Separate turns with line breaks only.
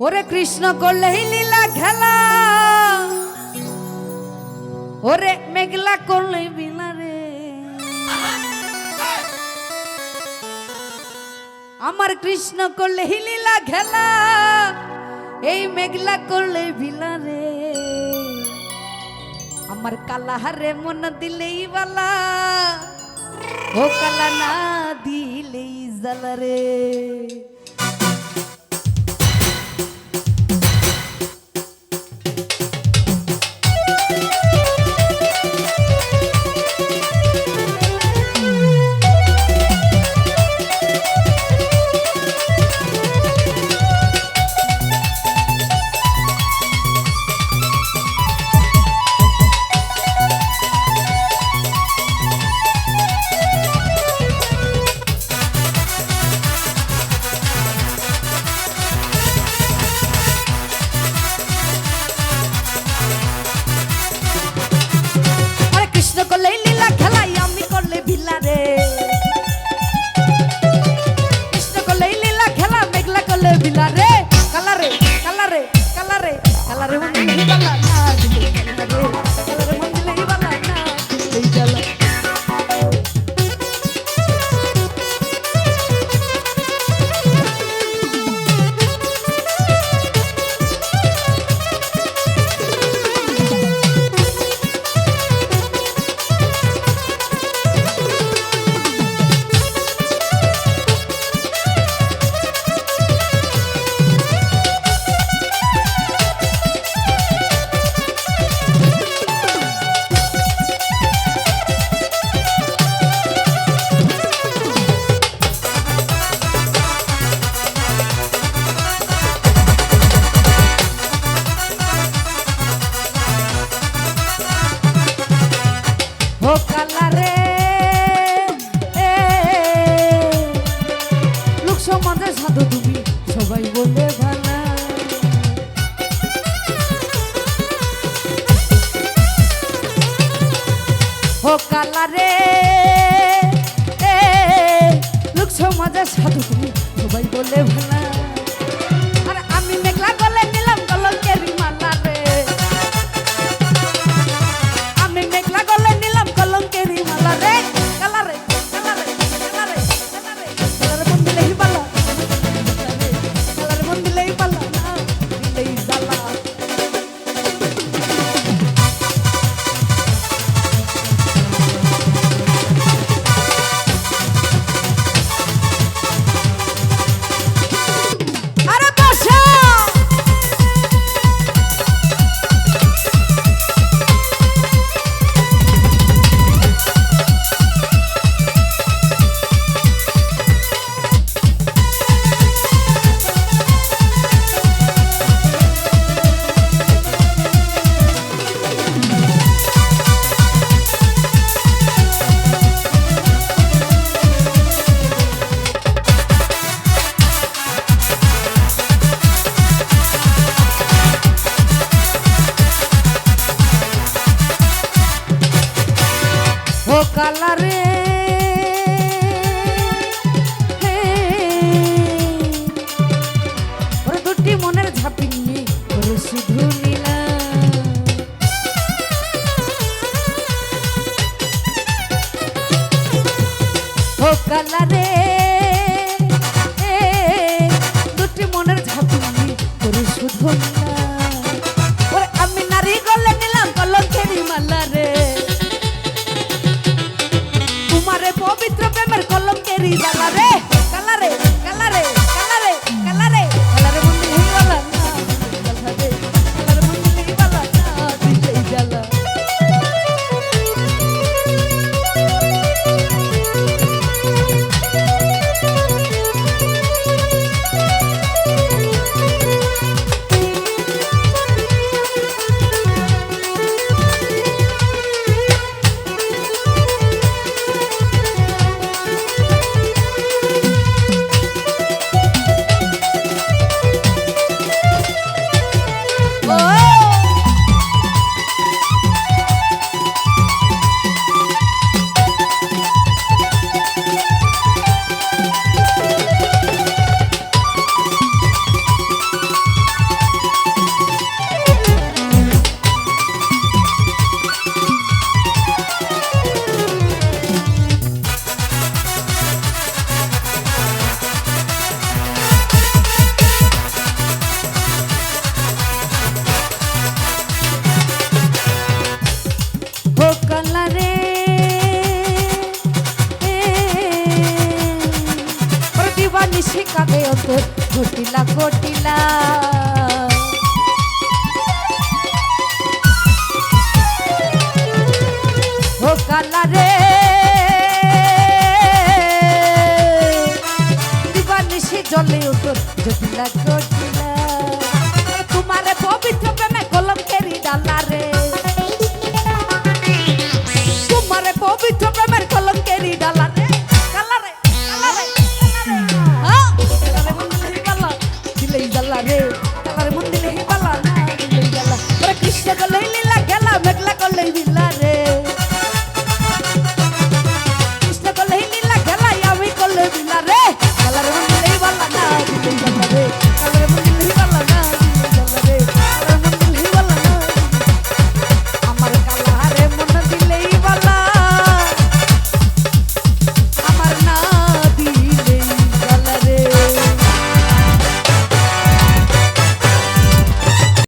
ওরে কৃষ্ণ করলেই লীলা খেলা। ওরে মেঘলা করলে বিনা রে। আমার কৃষ্ণ করলে লীলা খেলা। এই মেঘলা করলে ভিলা রে। আমার কালা হারে মন দিলেই বালা। ও কালা না দিলেই জালা রে। ছেলে বিলারে কালারে এ লোক সমাজের সাধু তুমি সবাই বলে ভালো কালারে। দুটি মনের ঝাঁকুনি করে শুধু Thank you. নিশি কাঁদে অন্তর ঘটিলা ঘটিলা। ও কালা রে দিবা নিশি জলে অন্তর ঘটিলা ঘটিলা।